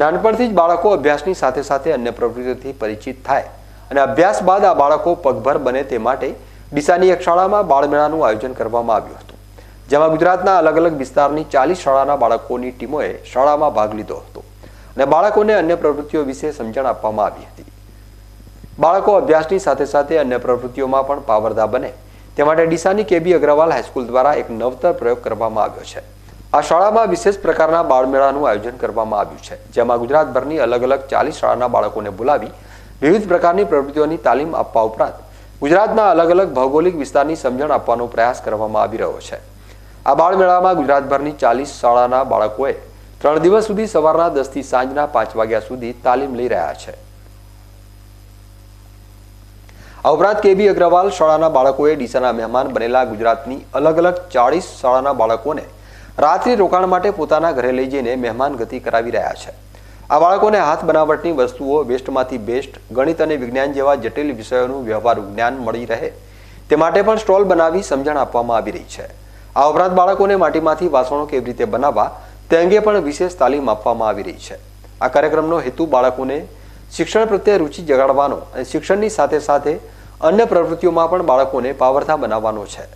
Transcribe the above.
નાનપણથી જ બાળકો અભ્યાસની સાથે સાથે અન્ય પ્રવૃત્તિઓથી પરિચિત થાય અને અભ્યાસ બાદ આ બાળકો પગભર બને તે માટે ડીસાની એક શાળામાં બાળમેળાનું આયોજન કરવામાં આવ્યું હતું, જેમાં ગુજરાતના અલગ અલગ વિસ્તારની ચાલીસ શાળાના બાળકોની ટીમોએ શાળામાં ભાગ લીધો હતો અને બાળકોને અન્ય પ્રવૃત્તિઓ વિશે સમજણ આપવામાં આવી હતી. બાળકો અભ્યાસની સાથે સાથે અન્ય પ્રવૃત્તિઓમાં પણ પાવરદા બને, તે માટે ડીસાની કેબી અગ્રવાલ હાઈસ્કૂલ દ્વારા એક નવતર પ્રયોગ કરવામાં આવ્યો છે. આ શાળામાં વિશેષ પ્રકારના બાળમેળાનું આયોજન કરવામાં આવ્યું છે, જેમાં ગુજરાતભરની અલગ અલગ ચાલીસ શાળાના બાળકોને બોલાવી વિવિધ પ્રકારની પ્રવૃત્તિઓની તાલીમ આપવા ઉપરાંત ગુજરાતના અલગ અલગ ભૌગોલિક વિસ્તારની સમજણ આપવાનો પ્રયાસ કરવામાં આવી રહ્યો છે. આ બાળમેળામાં ગુજરાતભરની ચાલીસ શાળાના બાળકોએ ત્રણ દિવસ સુધી સવારના દસથી સાંજના પાંચ વાગ્યા સુધી તાલીમ લઈ રહ્યા છે. આ ઉપરાંત કેબી અગ્રવાલ શાળાના બાળકોએ ડીસાના મહેમાન બનેલા ગુજરાતની અલગ અલગ ચાળીસ શાળાના બાળકોને રાત્રિ રોકાણ માટે પોતાના ઘરે લઈ જઈને મહેમાન ગતિ કરાવી રહ્યા છે. આ બાળકોને હાથ બનાવટની વસ્તુઓ વેસ્ટમાંથી બેસ્ટ, ગણિત અને વિજ્ઞાન જેવા જટિલ વિષયોનું વ્યવહારુ જ્ઞાન મળી રહે. તે માટે પણ સ્ટોલ બનાવી સમજણ આપવામાં આવી રહી છે. આ ઉપરાંત બાળકોને માટીમાંથી વાસણો કેવી રીતે બનાવવા તે અંગે પણ વિશેષ તાલીમ આપવામાં આવી રહી છે. આ કાર્યક્રમનો હેતુ બાળકોને શિક્ષણ પ્રત્યે રુચિ જગાડવાનો અને શિક્ષણની સાથે સાથે અન્ય પ્રવૃત્તિઓમાં પણ બાળકોને પાવરથા બનાવવાનો છે.